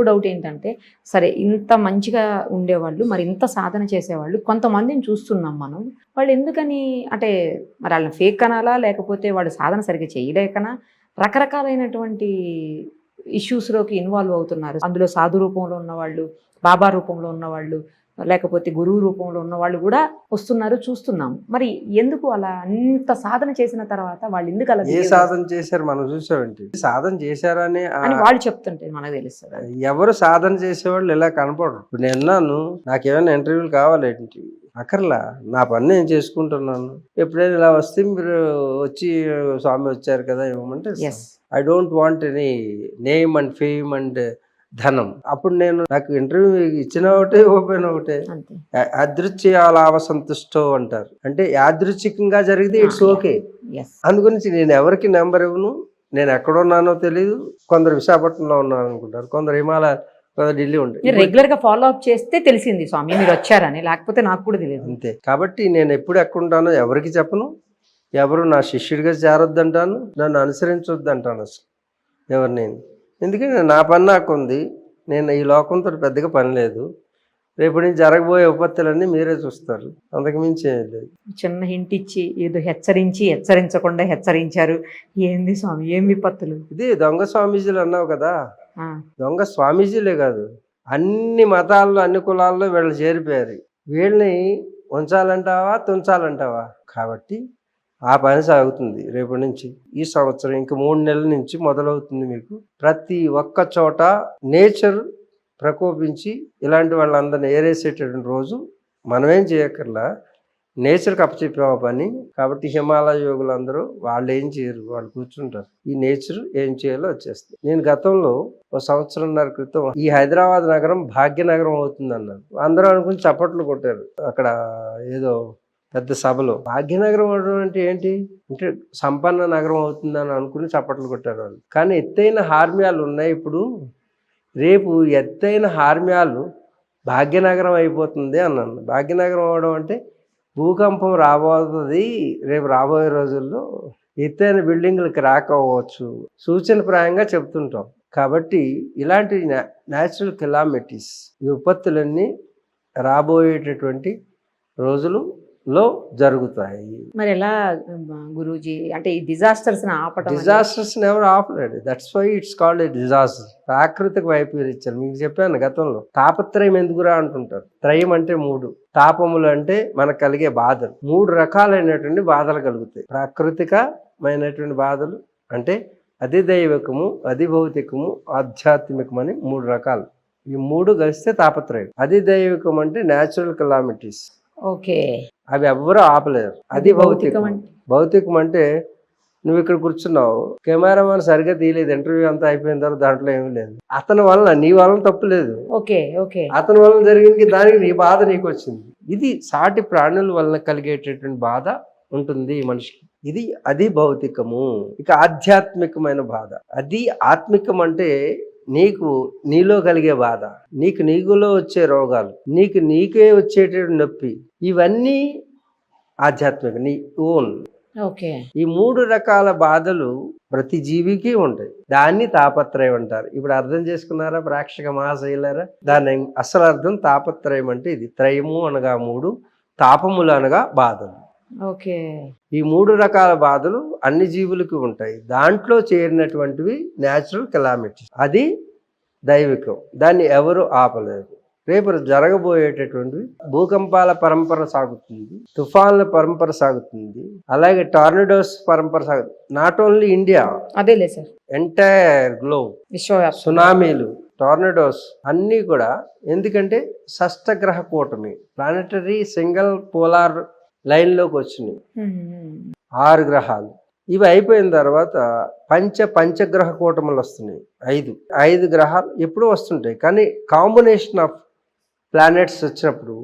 ఇంకో డౌట్ ఏంటంటే సరే ఇంత మంచిగా ఉండేవాళ్ళు మరి ఇంత సాధన చేసేవాళ్ళు కొంతమందిని చూస్తున్నాం మనం. వాళ్ళు ఎందుకని అంటే మరి వాళ్ళని ఫేక్ అనాలా లేకపోతే వాళ్ళు సాధన సరిగ్గా చేయలేకనా? రకరకాలైనటువంటి ఇష్యూస్లోకి ఇన్వాల్వ్ అవుతున్నారు. అందులో సాధు రూపంలో ఉన్నవాళ్ళు బాబా రూపంలో ఉన్నవాళ్ళు లేకపోతే గురువు రూపంలో ఉన్న వాళ్ళు కూడా వస్తున్నారు చూస్తున్నాం మరి ఎందుకు అలా అంత సాధన చేసిన తర్వాత వాళ్ళు ఎందుకు అలా ఏ సాధన చేశారు? మనం చూసామంటే సాధన చేశారని అని వాళ్ళు చెప్తుంటే మనకు తెలుస్తుంది? ఎవరు సాధన చేసేవాళ్ళు ఇలా కనపడరు. ఇప్పుడు నేను నాకేమైనా ఇంటర్వ్యూలు కావాలేంటి? అక్కర్లా నా పని నేను చేసుకుంటున్నాను. ఎప్పుడైనా ఇలా వస్తే మీరు వచ్చి స్వామి వచ్చారు కదా ఇవ్వమంటే I don't want any name and fame and ధనం. అప్పుడు నేను నాకు ఇంటర్వ్యూ ఇచ్చిన ఒకటే ఓపెన్ ఒకటే. లాభ సంతుష్టో అంటారు. అంటే యాదృచ్ఛికంగా జరిగితే ఇట్స్ ఓకే. అందుగురించి నేను ఎవరికి నెంబర్ ఇవ్వను నేను ఎక్కడున్నానో తెలియదు కొందరు విశాఖపట్నంలో ఉన్నాను అనుకుంటారు కొందరు హిమాలయ కొందరు ఢిల్లీ ఉంటారు. రెగ్యులర్గా ఫాలో అప్ చేస్తే తెలిసింది స్వామి మీరు వచ్చారని లేకపోతే నాకు కూడా తెలియదు. అంతే. కాబట్టి నేను ఎప్పుడు ఎక్కడుంటానో ఎవరికి చెప్పను ఎవరు నా శిష్యుడిగా చేరొద్దంటాను నన్ను అనుసరించొద్దంటాను అసలు ఎవరు నేను ఎందుకంటే నా పని నాకు ఉంది నేను ఈ లోకంతో పెద్దగా పని లేదు. రేపటి నుంచి జరగబోయే ఉపత్తులన్నీ మీరే చూస్తారు. అంతకు మించి ఏం లేదు. చిన్న హింట్ ఇచ్చి ఏదో హెచ్చరించి హెచ్చరించకుండా హెచ్చరించారు. ఏంది స్వామి? ఏం విపత్తులు? ఇది దొంగ స్వామీజీలు అన్నావు కదా. దొంగ స్వామీజీలే కాదు. అన్ని మతాల్లో అన్ని కులాల్లో వీళ్ళు చేరిపోయారు. వీళ్ళని ఉంచాలంటావా తుంచాలంటావా? కాబట్టి ఆ పని సాగుతుంది. రేపటి నుంచి ఈ సంవత్సరం ఇంక మూడు నెలల నుంచి మొదలవుతుంది మీకు. ప్రతి ఒక్క చోట నేచర్ ప్రకోపించి ఇలాంటి వాళ్ళందరిని ఏరేసేటటువంటి రోజు మనమేం చేయక్కర్లా. నేచర్కి అప్పచెప్పాము పని. కాబట్టి హిమాలయ యోగులందరూ వాళ్ళు ఏం చేయరు వాళ్ళు కూర్చుంటారు. ఈ నేచర్ ఏం చేయాలో వచ్చేస్తుంది నేను గతంలో ఒక సంవత్సరంన్నర క్రితం ఈ హైదరాబాద్ నగరం భాగ్యనగరం అవుతుంది అన్నారు అందరూ అనుకుని చప్పట్లు కొట్టారు. అక్కడ ఏదో పెద్ద సభలో. భాగ్యనగరం అవడం అంటే ఏంటి? అంటే సంపన్న నగరం అవుతుందని అనుకుని చప్పట్లు కొట్టారు వాళ్ళు. కానీ ఎత్తైన హార్మ్యాలు ఉన్నాయి ఇప్పుడు. రేపు ఎత్తైన హార్మ్యాలు భాగ్యనగరం అయిపోతుంది అన్నాను. భాగ్యనగరం అవడం అంటే భూకంపం రాబోతుంది రేపు రాబోయే రోజుల్లో ఎత్తైన బిల్డింగ్లకి రాకపోవచ్చు సూచనప్రాయంగా చెప్తుంటాం. కాబట్టి ఇలాంటి న్యాచురల్ కెలామిటీస్ ఈ విపత్తులన్నీ రాబోయేటటువంటి రోజులలో జరుగుతాయి. మరి ఎలా గురూజీ? అంటే ఈ డిజాస్టర్స్ డిజాస్టర్స్ ఎవరు ఆపలేడు that's why it's called a disaster ప్రాకృతిక వైపరీత్యాలు మీకు చెప్పాను గతంలో. తాపత్రయం ఎందుకురా అంటుంటారు? త్రయం అంటే మూడు. తాపములు అంటే మనకు కలిగే బాధలు. మూడు రకాలైనటువంటి బాధలు కలుగుతాయి. ప్రాకృతికమైనటువంటి బాధలు అంటే అతి దైవికము అతి భౌతికము ఆధ్యాత్మికం అని మూడు రకాలు. ఈ మూడు కలిస్తే తాపత్రయం. అతి దైవికం అంటే న్యాచురల్ కెలామిటీస్ ఓకే. అవి ఎవ్వరూ ఆపలేరు. అది భౌతికం భౌతికం. అంటే? నువ్వు ఇక్కడ కూర్చున్నావు కెమెరామాన్ సరిగ్గా తీయలేదు ఇంటర్వ్యూ అంతా అయిపోయిన తర్వాత దాంట్లో ఏమీ లేదు. అతని వల్ల నీ వల్ల తప్పు లేదు. Okay okay. అతని వల్ల జరిగింది దానికి నీ బాధ నీకు వచ్చింది ఇది సాటి ప్రాణుల వలన కలిగేటటువంటి బాధ ఉంటుంది మనిషికి. ఇది అది భౌతికము. ఇక ఆధ్యాత్మికమైన బాధ. అది ఆత్మికం అంటే నీకు నీలో కలిగే బాధ నీకు నీకులో వచ్చే రోగాలు నీకు నీకే వచ్చేటటువంటి నొప్పి ఇవన్నీ ఆధ్యాత్మిక నీ ఓన్. ఓకే. ఈ మూడు రకాల బాధలు ప్రతి జీవికి ఉంటాయి. దాన్ని తాపత్రయం అంటారు. ఇప్పుడు అర్థం చేసుకున్నారా ప్రేక్షక మహాశైలారా? దాని అసలు అర్థం తాపత్రయం అంటే ఇది. త్రయము అనగా మూడు తాపములు అనగా బాధలు. ఓకే. ఈ మూడు రకాల బాధలు అన్ని జీవులకు ఉంటాయి. దాంట్లో చేరినటువంటివి న్యాచురల్ కెలామిటీస్ అది దైవికం. దాన్ని ఎవరు ఆపలేరు రేపు జరగబోయేటటువంటివి భూకంపాల పరంపర సాగుతుంది తుఫాన్ల పరంపర సాగుతుంది అలాగే టార్నడోస్ పరంపర సాగుతుంది నాట్ ఓన్లీ ఇండియా అదేలే సార్. ఎంటైర్ గ్లోబ్ సునామీలు టార్నడోస్ అన్నీ కూడా ఎందుకంటే షష్టగ్రహ కూటమి ప్లానటరీ సింగిల్ పోలార్ లైన్లోకి వచ్చినాయి. ఆరు గ్రహాలు. ఇవి అయిపోయిన తర్వాత పంచ పంచగ్రహ కూటములు వస్తున్నాయి. ఐదు. ఐదు గ్రహాలు ఎప్పుడూ వస్తుంటాయి. కానీ కాంబినేషన్ ఆఫ్ ప్లానెట్స్ వచ్చినప్పుడు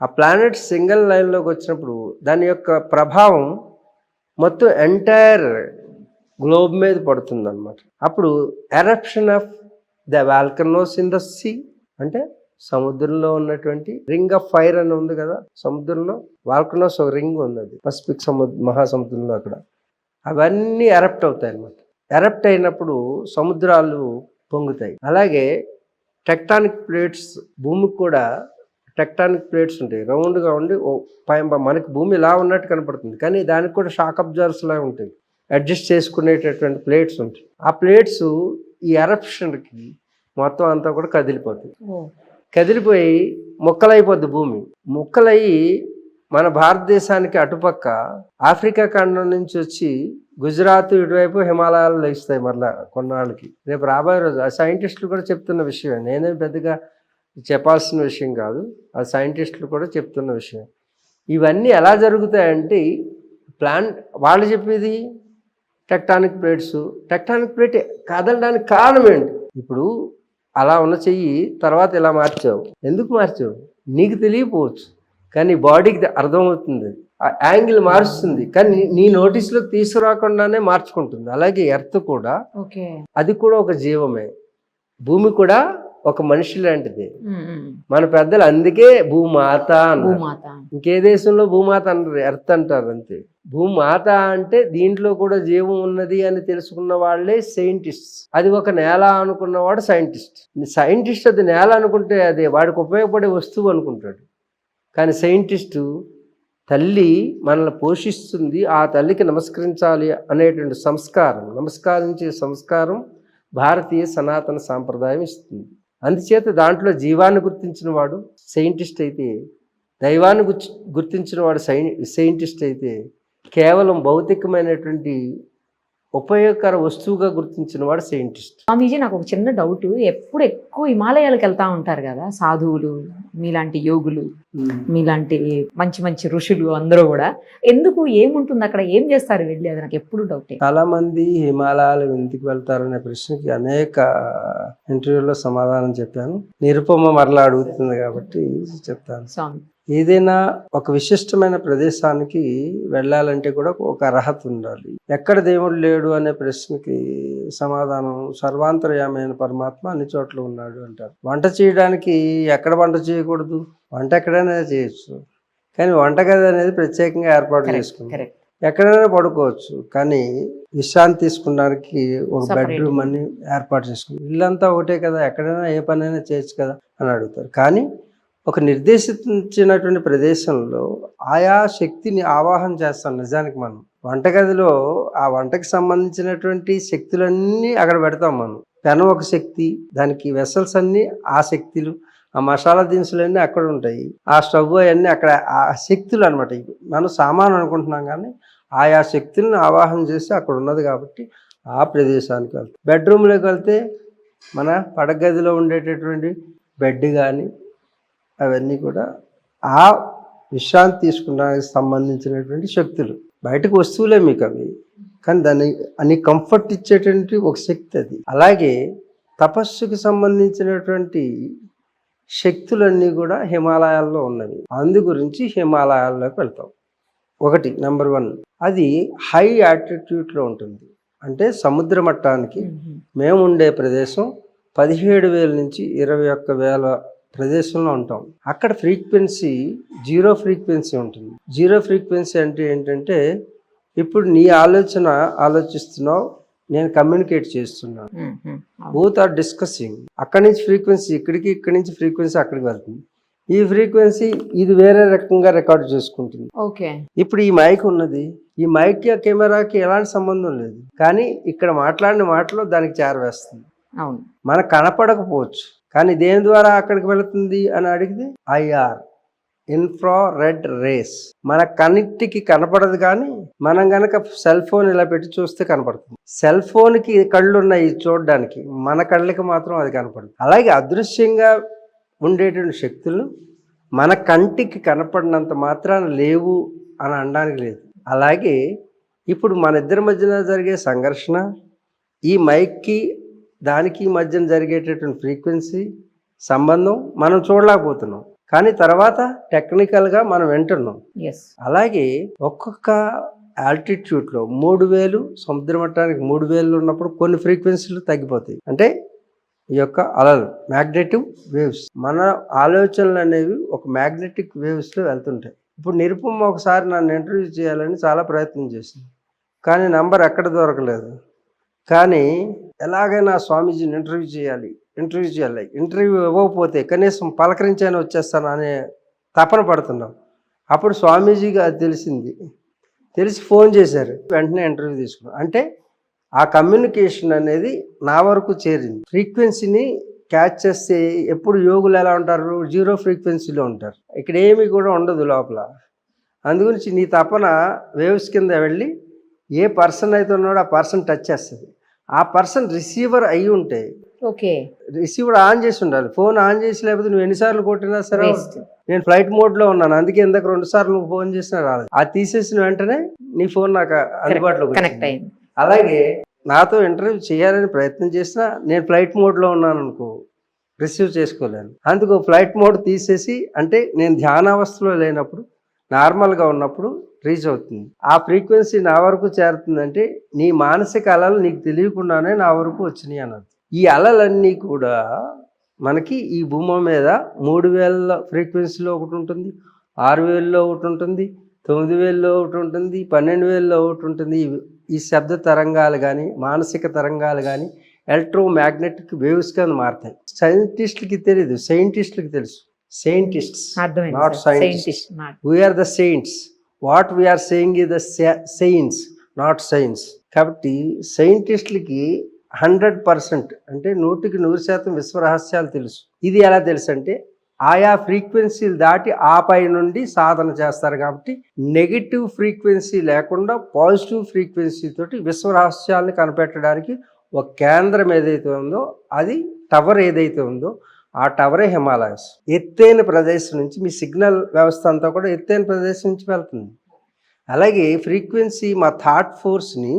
ఆ ప్లానెట్స్ సింగిల్ లైన్లోకి వచ్చినప్పుడు దాని యొక్క ప్రభావం మొత్తం ఎంటైర్ గ్లోబ్ మీద పడుతుంది అనమాట అప్పుడు eruption of the volcanoes in the sea అంటే సముద్రంలో ఉన్నటువంటి రింగ్ ఆఫ్ ఫైర్ అని ఉంది కదా సముద్రంలో వాల్కనోస్ ఒక రింగ్ ఉంది అది పసిఫిక్ సముద్ర మహాసముద్రంలో అక్కడ. అవన్నీ ఎరప్ట్ అవుతాయి అన్నమాట ఎరప్ట్ అయినప్పుడు సముద్రాలు పొంగుతాయి. అలాగే టెక్టానిక్ ప్లేట్స్ భూమికి కూడా టెక్టానిక్ ప్లేట్స్ ఉంటాయి. రౌండ్గా ఉండి ఓ పై మనకి భూమి ఇలా ఉన్నట్టు కనపడుతుంది. కానీ దానికి కూడా షాక్ అబ్జర్వర్స్ లాగా ఉంటాయి. అడ్జస్ట్ చేసుకునేటటువంటి ప్లేట్స్ ఉంటాయి. ఆ ప్లేట్స్ ఈ ఎరప్షన్కి మొత్తం అంతా కూడా కదిలిపోతాయి. కదిలిపోయి మొక్కలైపోద్ది భూమి. మొక్కలయ్యి మన భారతదేశానికి అటుపక్క ఆఫ్రికా ఖండం నుంచి వచ్చి గుజరాత్ ఇటువైపు హిమాలయాలు లభిస్తాయి మరలా కొన్నాళ్ళకి. రేపు రాబోయే రోజు ఆ సైంటిస్టులు కూడా చెప్తున్న విషయం నేనేం పెద్దగా చెప్పాల్సిన విషయం కాదు. ఆ సైంటిస్టులు కూడా చెప్తున్న విషయం ఇవన్నీ ఎలా జరుగుతాయంటే ప్లాన్ వాళ్ళు చెప్పేది టెక్టానిక్ ప్లేట్స్. టెక్టానిక్ ప్లేట్ కదలడానికి కారణం ఏంటి? ఇప్పుడు అలా ఉన్న చెయ్యి తర్వాత ఇలా మార్చావు. ఎందుకు మార్చావు? నీకు తెలియపోవచ్చు కానీ బాడీకి అర్థమవుతుంది. ఆ యాంగిల్ మారుస్తుంది. కానీ నీ- నీ నోటీస్లోకి తీసుకురాకుండానే మార్చుకుంటుంది. అలాగే ఎర్త్ కూడా. అది కూడా ఒక జీవమే. భూమి కూడా ఒక మనిషి లాంటిది. మన పెద్దలు అందుకే భూమాత ఇంకే దేశంలో భూమాత అనరు ఎర్త్ అంటారు అంతే. భూమాత అంటే దీంట్లో కూడా జీవం ఉన్నది అని తెలుసుకున్న వాళ్ళే సైంటిస్ట్ అది ఒక నేల అనుకున్నవాడు సైంటిస్ట్. సైంటిస్ట్ అది నేల అనుకుంటే అది వాడికి ఉపయోగపడే వస్తువు అనుకుంటాడు. కానీ సైంటిస్టు తల్లి మనల్ని పోషిస్తుంది ఆ తల్లికి నమస్కరించాలి అనేటువంటి సంస్కారం నమస్కరించే సంస్కారం భారతీయ సనాతన సాంప్రదాయం ఇస్తుంది. అందుచేత దాంట్లో జీవాన్ని గుర్తించిన వాడు సైంటిస్ట్ అయితే దైవాన్ని గుర్చి- గుర్తించిన వాడు సైంటిస్ట్ అయితే కేవలం భౌతికమైనటువంటి ఉపయోగకర వస్తువుగా గుర్తించిన వాడు సైంటిస్ట్. స్వామీజీ నాకు ఒక చిన్న డౌట్. ఎప్పుడు ఎక్కువ హిమాలయాలకు వెళ్తా ఉంటారు కదా సాధువులు మీలాంటి యోగులు మీలాంటి మంచి మంచి ఋషులు అందరూ కూడా. ఎందుకు ఏముంటుంది అక్కడ? ఏం చేస్తారు వెళ్ళి? అది నాకు ఎప్పుడు డౌటే. చాలా మంది హిమాలయాలు ఎందుకు వెళ్తారనే ప్రశ్నకి అనేక ఇంటర్వ్యూలో సమాధానం చెప్పాను. నిరుపమ మరలా అడుగుతుంది కాబట్టి చెప్తాను. స్వామి ఏదైనా ఒక విశిష్టమైన ప్రదేశానికి వెళ్ళాలంటే కూడా ఒక అర్హత ఉండాలి. ఎక్కడ దేవుడు లేడు అనే ప్రశ్నకి సమాధానం సర్వాంతర్యామైన పరమాత్మ అన్ని చోట్ల ఉన్నాడు అంటారు. వంట చేయడానికి ఎక్కడ వంట చేయకూడదు? వంట ఎక్కడైనా చేయొచ్చు. కానీ వంటగది అనేది ప్రత్యేకంగా ఏర్పాటు చేసుకుంది. కరెక్ట్ ఎక్కడైనా పడుకోవచ్చు కానీ విశ్రాంతి తీసుకోవడానికి ఒక. బెడ్రూమ్ అని ఏర్పాటు చేసుకుంది. ఇల్లంతా ఒకటే కదా ఎక్కడైనా ఏ పనైనా చేయొచ్చు కదా అని అడుగుతారు. కానీ ఒక నిర్దేశించినటువంటి ప్రదేశంలో ఆయా శక్తిని ఆవాహన చేస్తాం నిజానికి మనం. వంటగదిలో ఆ వంటకి సంబంధించినటువంటి శక్తులన్నీ అక్కడ పెడతాం మనం. పెనం ఒక శక్తి దానికి వెసల్స్ అన్నీ ఆ శక్తులు ఆ మసాలా దినుసులన్నీ అక్కడ ఉంటాయి. ఆ స్టవ్ అవన్నీ అక్కడ ఆ శక్తులు అనమాట మనం సామాను అనుకుంటున్నాం కానీ ఆయా శక్తులను ఆవాహన చేసి అక్కడ ఉన్నది కాబట్టి ఆ ప్రదేశానికి వెళ్తాం. బెడ్రూమ్లోకి వెళ్తే మన పడగదిలో ఉండేటటువంటి బెడ్ కానీ అవన్నీ కూడా ఆ విశ్రాంతి తీసుకోవడానికి సంబంధించినటువంటి శక్తులు. బయటకు వస్తువులే మీకు అవి. కానీ దాన్ని అన్ని కంఫర్ట్ ఇచ్చేటువంటి ఒక శక్తి అది. అలాగే తపస్సుకి సంబంధించినటువంటి శక్తులన్నీ కూడా హిమాలయాల్లో ఉన్నవి. అందు గురించి హిమాలయాల్లోకి వెళ్తాం. ఒకటి నెంబర్ వన్ అది హై యాటిట్యూడ్లో ఉంటుంది. అంటే సముద్ర మట్టానికి మేము. ఉండే ప్రదేశం పదిహేడు వేల నుంచి ఇరవై ఒక్క వేల ప్రదేశంలో ఉంటాం. అక్కడ ఫ్రీక్వెన్సీ జీరో ఫ్రీక్వెన్సీ ఉంటుంది. జీరో ఫ్రీక్వెన్సీ అంటే ఏంటంటే ఇప్పుడు నీ ఆలోచన ఆలోచిస్తున్నావు నేను కమ్యూనికేట్ చేస్తున్నాను. బోత్ ఆర్ డిస్కసింగ్ అక్కడి నుంచి ఫ్రీక్వెన్సీ ఇక్కడికి ఇక్కడి నుంచి ఫ్రీక్వెన్సీ అక్కడికి వెళ్తుంది. ఈ ఫ్రీక్వెన్సీ ఇది వేరే రకంగా రికార్డ్ చేసుకుంటుంది. ఓకే. ఇప్పుడు ఈ మైక్ ఉన్నది. ఈ మైక్ కెమెరాకి ఎలాంటి సంబంధం లేదు. కానీ ఇక్కడ మాట్లాడిన మాటలో దానికి చేరవేస్తుంది. అవును. మనకు కనపడకపోవచ్చు. కానీ దేని ద్వారా అక్కడికి వెళుతుంది అని అడిగితే ఐఆర్ ఇన్ఫ్రా రెడ్ రేస్. మన కన్నిటికి కనపడదు కానీ మనం గనక సెల్ ఫోన్ ఇలా పెట్టి చూస్తే కనపడుతుంది. సెల్ ఫోన్కి కళ్ళు ఉన్నాయి చూడడానికి మన కళ్ళకి మాత్రం అది కనపడదు. అలాగే అదృశ్యంగా ఉండేటువంటి శక్తులు మన కంటికి కనపడినంత మాత్రాన లేవు అని అనడానికి లేదు. అలాగే ఇప్పుడు మన ఇద్దరి మధ్యన జరిగే సంఘర్షణ ఈ మైక్కి దానికి మధ్యన జరిగేటటువంటి ఫ్రీక్వెన్సీ సంబంధం మనం చూడలేకపోతున్నాం. కానీ తర్వాత టెక్నికల్గా మనం వింటున్నాం. అలాగే ఒక్కొక్క ఆల్టిట్యూడ్లో మూడు వేలు సముద్ర మట్టానికి మూడు వేలు ఉన్నప్పుడు కొన్ని ఫ్రీక్వెన్సీలు తగ్గిపోతాయి. అంటే ఈ యొక్క అలలు మ్యాగ్నెటిక్ వేవ్స్ మన ఆలోచనలు అనేవి ఒక మ్యాగ్నెటిక్ వేవ్స్లో వెళ్తుంటాయి. ఇప్పుడు నిరుపమ ఒకసారి నన్ను ఇంటర్వ్యూ చేయాలని చాలా ప్రయత్నం చేసింది. కానీ నంబర్ ఎక్కడ దొరకలేదు. కానీ ఎలాగైనా స్వామీజీని ఇంటర్వ్యూ చేయాలి ఇంటర్వ్యూ చేయాలి. ఇంటర్వ్యూ ఇవ్వకపోతే కనీసం పలకరించైనా వచ్చేస్తాను అనే తపన పడుతున్నాం. అప్పుడు స్వామీజీకి అది తెలిసింది. తెలిసి ఫోన్ చేశారు. వెంటనే ఇంటర్వ్యూ తీసుకున్నాం. అంటే ఆ కమ్యూనికేషన్ అనేది నా వరకు చేరింది. ఫ్రీక్వెన్సీని క్యాచ్ చేస్తే ఎప్పుడు యోగులు ఎలా ఉంటారు? జీరో ఫ్రీక్వెన్సీలో ఉంటారు. ఇక్కడ ఏమీ కూడా ఉండదు లోపల. అందుగురించి నీ తపన వేవ్స్ కింద వెళ్ళి ఏ పర్సన్ అయితే ఉన్నాడో ఆ పర్సన్ టచ్ చేస్తుంది. ఆ పర్సన్ రిసీవర్ అయి ఉంటే ఓకే. రిసీవర్ ఆన్ చేసి ఉండాలి. ఫోన్ ఆన్ చేసి లేకపోతే నువ్వు ఎన్నిసార్లు కొట్టినా సరే నేను ఫ్లైట్ మోడ్లో ఉన్నాను. అందుకే ఇందాక రెండు సార్లు నువ్వు ఫోన్ చేసినా రాలేదు. అది తీసేసిన వెంటనే నీ ఫోన్ నాకు. అయింది. అలాగే నాతో ఇంటర్వ్యూ చేయాలని ప్రయత్నం చేసినా నేను ఫ్లైట్ మోడ్లో ఉన్నాను అనుకో రిసీవ్ చేసుకోలేను. అందుకు ఫ్లైట్ మోడ్ తీసేసి అంటే నేను ధ్యానావస్థలో లేనప్పుడు నార్మల్గా ఉన్నప్పుడు రీచ్ అవుతుంది. ఆ ఫ్రీక్వెన్సీ నా వరకు చేరుతుందంటే నీ మానసిక అలలు నీకు తెలియకుండానే నా వరకు వచ్చినాయి అన్నది. ఈ అలలన్నీ కూడా మనకి ఈ భూమి మీద మూడు వేల ఫ్రీక్వెన్సీలో ఒకటి ఉంటుంది ఆరు వేలలో ఒకటి ఉంటుంది తొమ్మిది వేలలో ఒకటి ఉంటుంది పన్నెండు వేలలో ఒకటి ఉంటుంది. ఈ- శబ్ద తరంగాలు కానీ మానసిక తరంగాలు కానీ ఎలక్ట్రో మ్యాగ్నెటిక్ వేవ్స్ కింద మారుతాయి. సైంటిస్టులకి తెలియదు సైంటిస్టులకి తెలుసు. సైంటిస్ట్స్ అర్థమైంది scientist. Scientist we are the saints what we are saying is the saints not science. కాబట్టి సైంటిస్టులకి హండ్రెడ్ పర్సెంట్ అంటే నూటికి నూరు శాతం విశ్వరహస్యాలు తెలుసు. ఇది ఎలా తెలుసు అంటే ఆయా ఫ్రీక్వెన్సీలు దాటి ఆ పై నుండి సాధన చేస్తారు కాబట్టి నెగిటివ్ ఫ్రీక్వెన్సీ లేకుండా పాజిటివ్ ఫ్రీక్వెన్సీ తోటి విశ్వరహస్యాలను కనిపెట్టడానికి ఒక కేంద్రం ఏదైతే ఉందో అది టవర్ ఏదైతే ఉందో ఆ టవరే హిమాలయస్. ఎత్తైన ప్రదేశం నుంచి మీ సిగ్నల్ వ్యవస్థ అంతా కూడా ఎత్తైన ప్రదేశం నుంచి వెళ్తుంది. అలాగే ఫ్రీక్వెన్సీ మా థాట్ ఫోర్స్ని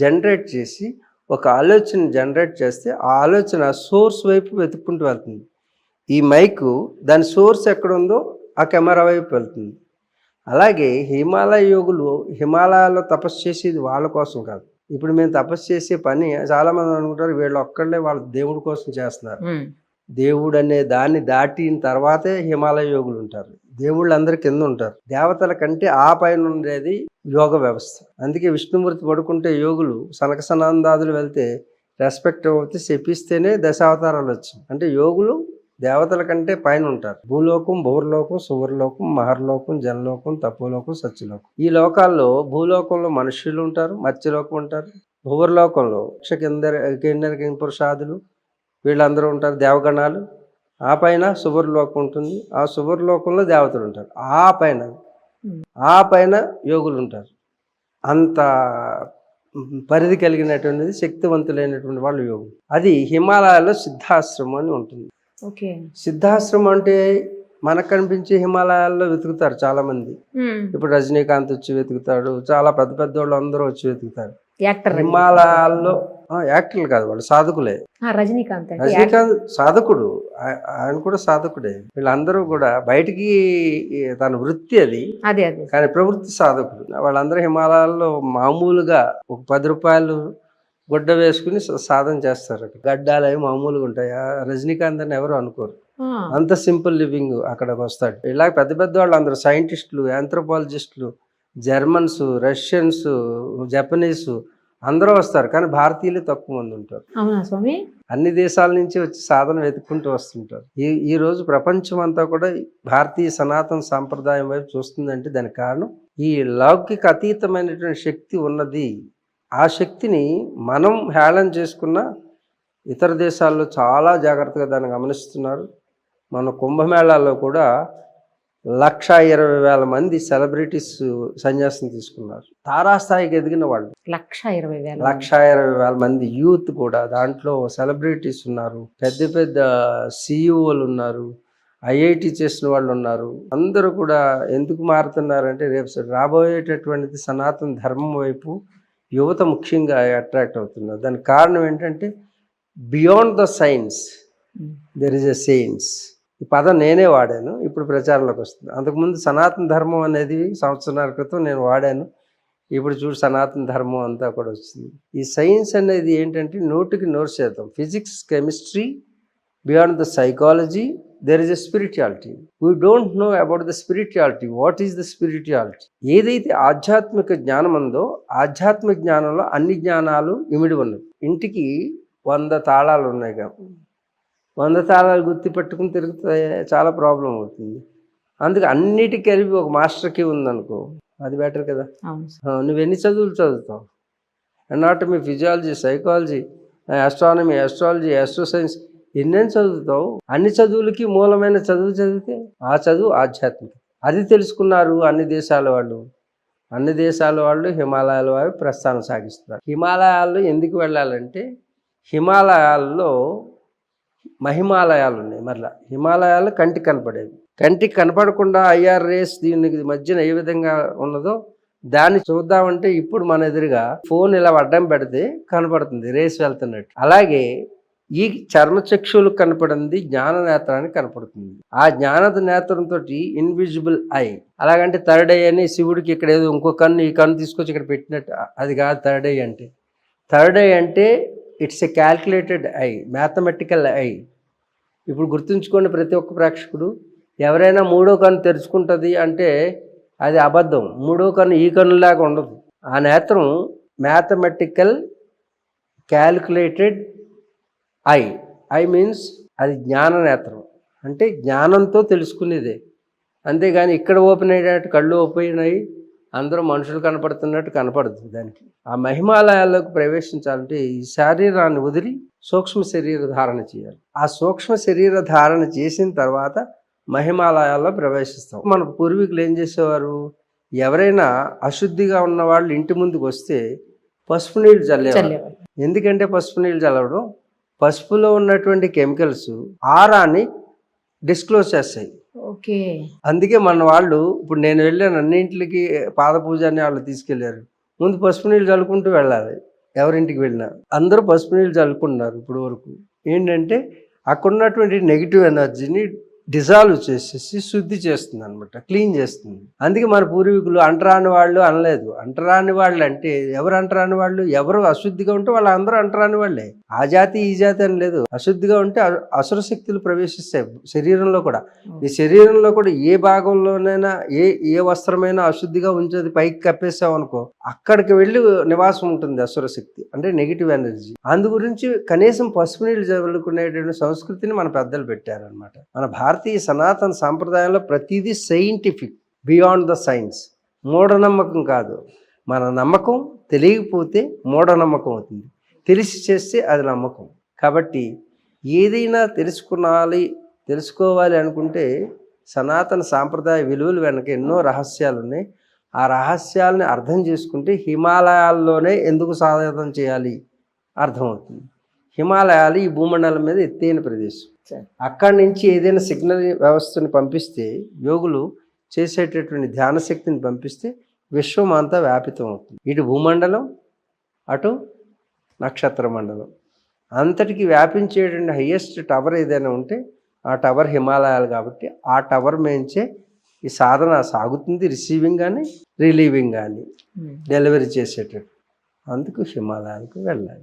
జనరేట్ చేసి ఒక ఆలోచన జనరేట్ చేస్తే ఆ ఆలోచన సోర్స్ వైపు వెతుక్కుంటూ వెళ్తుంది. ఈ మైకు దాని సోర్స్ ఎక్కడ ఉందో ఆ కెమెరా వైపు వెళ్తుంది. అలాగే హిమాలయ యోగులు హిమాలయాల్లో తపస్సు చేసేది వాళ్ళ కోసం కాదు. ఇప్పుడు మేము తపస్సు చేసే పని చాలామంది అనుకుంటారు వీళ్ళు ఒక్కళ్ళే వాళ్ళ దేవుడి కోసం చేస్తున్నారు. దేవుడు అనే దాన్ని దాటిన తర్వాతే హిమాలయ యోగులు ఉంటారు. దేవుళ్ళు అందరి కింద ఉంటారు. దేవతల కంటే ఆ పైన ఉండేది యోగ వ్యవస్థ. అందుకే విష్ణుమూర్తి పడుకుంటే యోగులు సనక సనందాదులు వెళ్తే రెస్పెక్ట్ అవుతే శపిస్తేనే దశావతారాలు వచ్చింది అంటే యోగులు దేవతల కంటే పైన ఉంటారు. భూలోకం భూర్లోకం సువర్లోకం మహర్లోకం జనలోకం తపోలోకం సత్యలోకం. ఈ లోకాల్లో భూలోకంలో మనుష్యులు ఉంటారు మత్స్యలోకం ఉంటారు భూవర్లోకంలో కింద కింద పురుషాదులు వీళ్ళందరూ ఉంటారు దేవగణాలు. ఆ పైన సువర్లోకం ఉంటుంది. ఆ సువర్లోకంలో దేవతలు ఉంటారు. ఆ పైన ఆ పైన యోగులు ఉంటారు. అంత పరిధి కలిగినటువంటిది శక్తివంతులైనటువంటి వాళ్ళు యోగులు. అది హిమాలయాల్లో సిద్ధాశ్రమం అని ఉంటుంది. ఓకే. సిద్ధాశ్రమం అంటే మనకు కనిపించే హిమాలయాల్లో వెతుకుతారు చాలా మంది. ఇప్పుడు రజనీకాంత్ వచ్చి వెతుకుతాడు. చాలా పెద్ద పెద్ద వాళ్ళు అందరూ వచ్చి వెతుకుతారు. హిమాలయాల్లో యాక్టర్లు కాదు వాళ్ళు సాధకులే. రజనీకాంత్. రజనీకాంత్ సాధకుడు. ఆయన కూడా సాధకుడే. వీళ్ళందరూ కూడా బయటికి తన వృత్తి అది. అదే అదే. కానీ ప్రవృత్తి సాధకుడు. వాళ్ళందరూ హిమాలయాల్లో మామూలుగా ఒక పది రూపాయలు గుడ్డ వేసుకుని సాధన చేస్తారు గడ్డాలు అవి మామూలుగా ఉంటాయి. రజనీకాంత్ అని ఎవరు అనుకోరు. అంత సింపుల్ లివింగ్ అక్కడికి వస్తాడు. ఇలా పెద్ద పెద్ద వాళ్ళు అందరూ సైంటిస్టులు ఆంథ్రోపాలజిస్టులు జర్మన్స్ రష్యన్స్ జపనీస్ అందరూ వస్తారు కానీ భారతీయులు తక్కువ మంది ఉంటారు. అవునా స్వామి? అన్ని దేశాల నుంచి వచ్చి సాధన వెతుక్కుంటూ వస్తుంటారు. ఈ ఈ రోజు ప్రపంచం అంతా కూడా భారతీయ సనాతన సాంప్రదాయం వైపు చూస్తుందంటే దానికి కారణం ఈ లౌకిక అతీతమైనటువంటి శక్తి ఉన్నది. ఆ శక్తిని మనం హేళన చేసుకున్న ఇతర దేశాల్లో చాలా జాగ్రత్తగా దాన్ని గమనిస్తున్నారు. మన కుంభమేళాలో కూడా లక్ష ఇరవై వేల మంది సెలబ్రిటీస్ సన్యాసం తీసుకున్నారు. తారాస్థాయికి ఎదిగిన వాళ్ళు. లక్ష ఇరవై వేల లక్ష ఇరవై వేల మంది యూత్ కూడా దాంట్లో సెలబ్రిటీస్ ఉన్నారు. పెద్ద పెద్ద సిఇఓలు ఉన్నారు. ఐఐటి చేసిన వాళ్ళు ఉన్నారు. అందరూ కూడా ఎందుకు మారుతున్నారంటే రేపు రాబోయేటటువంటిది సనాతన ధర్మం వైపు యువత ముఖ్యంగా అట్రాక్ట్ అవుతున్నారు. దానికి కారణం ఏంటంటే beyond the science. There is a science. ఈ పదం నేనే వాడాను. ఇప్పుడు ప్రచారంలోకి వస్తుంది. అంతకుముందు సనాతన ధర్మం అనేది సంవత్సరాల క్రితం నేను వాడాను. ఇప్పుడు చూడు సనాతన ధర్మం అంతా కూడా వచ్చింది. ఈ సైన్స్ అనేది ఏంటంటే నూటికి నోరు శాతం physics chemistry beyond the psychology there is a spirituality we don't know about the spirituality what is the spirituality ఏదైతే ఆధ్యాత్మిక జ్ఞానం ఉందో ఆధ్యాత్మిక జ్ఞానంలో అన్ని జ్ఞానాలు ఇమిడి ఉన్నవి. ఇంటికి వంద తాళాలు ఉన్నాయి కాబట్టి వంద తాళాలు గుర్తు పెట్టుకుని తిరిగితే చాలా ప్రాబ్లం అవుతుంది. అందుకే అన్నిటికీ కలిపి ఒక మాస్టర్కి ఉందనుకో అది బెటర్ కదా. నువ్వు ఎన్ని చదువులు చదువుతావు? Anatomy physiology psychology astronomy astrology astro science ఎన్నెన్ని చదువుతావు? అన్ని చదువులకి మూలమైన చదువు చదివితే ఆ చదువు ఆధ్యాత్మిక. అది తెలుసుకున్నారు అన్ని దేశాల వాళ్ళు. అన్ని దేశాల వాళ్ళు హిమాలయాల వారు ప్రస్థానం సాగిస్తున్నారు. హిమాలయాల్లో ఎందుకు వెళ్ళాలంటే హిమాలయాల్లో మహిమాలయాలు ఉన్నాయి మరలా. హిమాలయాలు కంటికి కనపడేవి. కంటికి కనపడకుండా ఐఆర్ రేస్ దీనికి మధ్యన ఏ విధంగా ఉన్నదో దాన్ని చూద్దామంటే ఇప్పుడు మన ఎదురుగా ఫోన్ ఇలా అడ్డం పెడితే కనపడుతుంది రేస్ వెళ్తున్నట్టు. అలాగే ఈ చర్మచక్షువులు కనపడింది జ్ఞాన నేత్రానికి కనపడుతుంది. ఆ జ్ఞానద నేత్రంతో ఇన్విజిబుల్ ఐ అలాగంటే థర్డ్ ఐ అని శివుడికి ఇక్కడ ఏదో ఇంకో కన్ను ఈ కన్ను తీసుకొచ్చి ఇక్కడ పెట్టినట్టు అది కాదు థర్డ్ ఐ అంటే. థర్డ్ ఐ అంటే it's a calculated eye mathematical eye. ఇప్పుడు గుర్తుంచుకోండి ప్రతి ఒక్క ప్రేక్షకుడు ఎవరైనా మూడో కన్ను తెరుచుకుంటుంది అంటే అది అబద్ధం. మూడో కన్ను ఈ కన్నులాగా ఉండదు. ఆ నేత్రం mathematical calculated eye. Eye means అది జ్ఞాన నేత్రం. అంటే జ్ఞానంతో తెలుసుకునేదే. అంతేగాని ఇక్కడ ఓపెన్ అయ్యేటట్టు కళ్ళు ఓపెన్ అయ్యి అందరూ మనుషులు కనపడుతున్నట్టు కనపడదు దానికి. ఆ మహిమాలయాల్లోకి ప్రవేశించాలంటే ఈ శరీరాన్ని వదిలి సూక్ష్మ శరీర ధారణ చేయాలి. ఆ సూక్ష్మ శరీర ధారణ చేసిన తర్వాత మహిమాలయాల్లో ప్రవేశిస్తాం. మన పూర్వీకులు ఏం చేసేవారు? ఎవరైనా అశుద్ధిగా ఉన్న వాళ్ళు ఇంటి ముందుకు వస్తే పసుపు నీళ్ళు చల్లేవారు. ఎందుకంటే పసుపు నీళ్ళు చల్లవడం పసుపులో ఉన్నటువంటి కెమికల్స్ ఆరాన్ని డిస్క్లోజ్ చేస్తాయి. ఓకే. అందుకే మన వాళ్ళు ఇప్పుడు నేను వెళ్ళాను అన్నింటికి పాద పూజ అని వాళ్ళు తీసుకెళ్ళారు ముందు పసుపు నీళ్ళు చల్లుకుంటూ వెళ్ళాలి ఎవరింటికి వెళ్ళినా. అందరూ పసుపు నీళ్ళు చల్లుకుంటున్నారు ఇప్పుడు వరకు. ఏంటంటే అక్కడ ఉన్నటువంటి నెగిటివ్ ఎనర్జీని డిజాల్వ్ చేసేసి శుద్ధి చేస్తుంది అనమాట క్లీన్ చేస్తుంది. అందుకే మన పూర్వీకులు అంటరాని వాళ్ళు అనలేదు. అంటరాని వాళ్ళు అంటే ఎవరు అంటరాని వాళ్ళు? ఎవరు అశుద్ధిగా ఉంటే వాళ్ళు అందరూ అంటరాని వాళ్ళే. ఆ జాతి ఈ జాతి అని లేదు. అశుద్ధిగా ఉంటే అసుర శక్తులు ప్రవేశిస్తాయి శరీరంలో కూడా. నీ శరీరంలో కూడా ఏ భాగంలోనైనా ఏ ఏ వస్త్రమైనా అశుద్ధిగా ఉంచేది పైకి కప్పేసావు అనుకో అక్కడికి వెళ్ళి నివాసం ఉంటుంది అసుర శక్తి అంటే నెగిటివ్ ఎనర్జీ అందు గురించి కనీసం పసుపు నీళ్ళు చదువుకునేటువంటి సంస్కృతిని మన పెద్దలు పెట్టారనమాట మన భారతీయ సనాతన సాంప్రదాయంలో ప్రతిదీ సైంటిఫిక్ బియాండ్ ద సైన్స్ మూఢనమ్మకం కాదు. మన నమ్మకం తెలియకపోతే మూఢనమ్మకం అవుతుంది. తెలిసి చేస్తే అది నమ్మకం. కాబట్టి ఏదైనా తెలుసుకునాలి తెలుసుకోవాలి అనుకుంటే సనాతన సాంప్రదాయ విలువలు వెనక ఎన్నో రహస్యాలు ఉన్నాయి ఆ రహస్యాలని అర్థం చేసుకుంటే హిమాలయాల్లోనే ఎందుకు సాధన చేయాలి? అర్థమవుతుంది. హిమాలయాలు ఈ భూమండలం మీద ఎత్తైన ప్రదేశం. అక్కడి నుంచి ఏదైనా సిగ్నల్ వ్యవస్థని పంపిస్తే యోగులు చేసేటటువంటి ధ్యాన శక్తిని పంపిస్తే విశ్వం అంతా వ్యాపితం అవుతుంది ఇటు భూమండలం అటు నక్షత్ర మండలం. అంతటికి వ్యాపించేటువంటి హయ్యెస్ట్ టవర్ ఏదైనా ఉంటే ఆ టవర్ హిమాలయాలు కాబట్టి ఆ టవర్ మేంచే ఈ సాధన సాగుతుంది రిసీవింగ్ కానీ రిలీవింగ్ కానీ. డెలివరీ చేసేటట్టు. అందుకు హిమాలయాలకు వెళ్ళాలి.